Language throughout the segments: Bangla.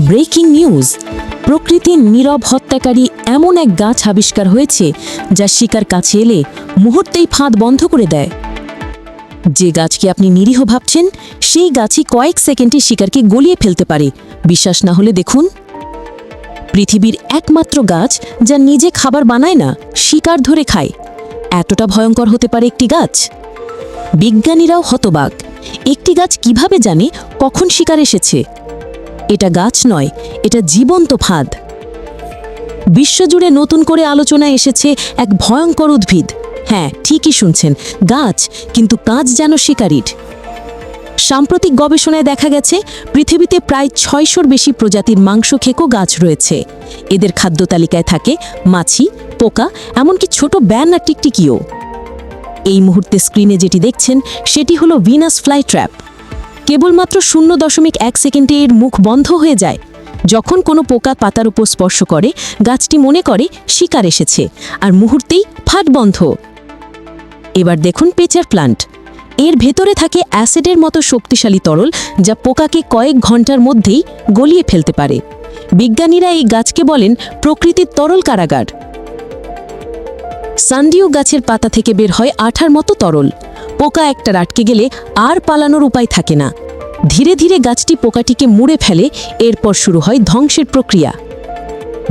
Breaking news. প্রকৃতির নীরব হত্যাকারী এমন এক গাছ আবিষ্কার হয়েছে যা শিকার কাছে এলে মুহূর্তেই ফাঁদ বন্ধ করে দেয়। যে গাছকে আপনি নিরীহ ভাবছেন, সেই গাছই কয়েক সেকেন্ডে শিকারকে গলিয়ে ফেলতে পারে। বিশ্বাস না হলে দেখুন। পৃথিবীর একমাত্র গাছ যা নিজে খাবার বানায় না, শিকার ধরে খায়। এতটা ভয়ঙ্কর হতে পারে একটি গাছ? বিজ্ঞানীরাও হতবাক। একটি গাছ কীভাবে জানে কখন শিকার এসেছে? এটা গাছ নয়, এটা জীবন্ত ফাঁদ। বিশ্বজুড়ে নতুন করে আলোচনায় এসেছে এক ভয়ঙ্কর উদ্ভিদ। হ্যাঁ ঠিকই শুনছেন, গাছ, কিন্তু কাজ যেন শিকারীর। সাম্প্রতিক গবেষণায় দেখা গেছে, পৃথিবীতে প্রায় ছয়শোর বেশি প্রজাতির মাংস খেকো গাছ রয়েছে। এদের খাদ্য তালিকায় থাকে মাছি, পোকা, এমনকি ছোট ব্যান আর টিকটিকিও। এই মুহূর্তে স্ক্রিনে যেটি দেখছেন, সেটি হলো ভিনাস ফ্লাই ট্র্যাপ কেবলমাত্র শূন্য দশমিক এক সেকেন্ডে এর মুখ বন্ধ হয়ে যায়। যখন কোনো পোকা পাতার উপর স্পর্শ করে, গাছটি মনে করে শিকার এসেছে আর মুহূর্তেই ফাট বন্ধ। এবার দেখুন পেচার প্লান্ট এর ভেতরে থাকে অ্যাসিডের মতো শক্তিশালী তরল যা পোকাকে কয়েক ঘণ্টার মধ্যেই গলিয়ে ফেলতে পারে। বিজ্ঞানীরা এই গাছকে বলেন প্রকৃতির তরল কারাগার। সানডিও গাছের পাতা থেকে বের হয় আঠার মতো তরল। পোকা একটা আটকে গেলে আর পালানোর উপায় থাকে না। ধীরে ধীরে গাছটি পোকাটিকে মুড়ে ফেলে, এরপর শুরু হয় ধ্বংসের প্রক্রিয়া।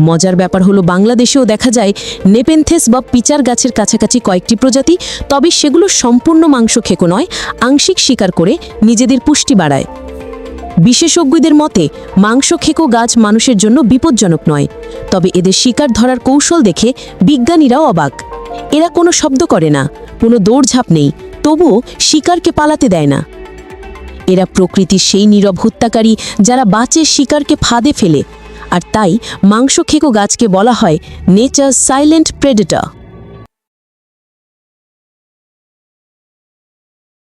মজার ব্যাপার হলো বাংলাদেশেও দেখা যায় নেপেনথেস বা পিচার গাছের কাছাকাছি কয়েকটি প্রজাতি, তবে সেগুলো সম্পূর্ণ মাংস খেকো নয়, আংশিক শিকার করে নিজেদের পুষ্টি বাড়ায়। বিশেষজ্ঞদের মতে, মাংস খেকো গাছ মানুষের জন্য বিপজ্জনক নয়, তবে এদের শিকার ধরার কৌশল দেখে বিজ্ঞানীরাও অবাক। এরা কোনো শব্দ করে না, কোনো দৌড়ঝাঁপ নেই তবুও শিকারকে পালাতে দেয় না। এরা প্রকৃতির সেই নীরব হত্যাকারী যারা বাঁচে শিকারকে ফাঁদে ফেলে। আর তাই মাংস খেকো গাছকে বলা হয় নেচার সাইলেন্ট প্রেডেটর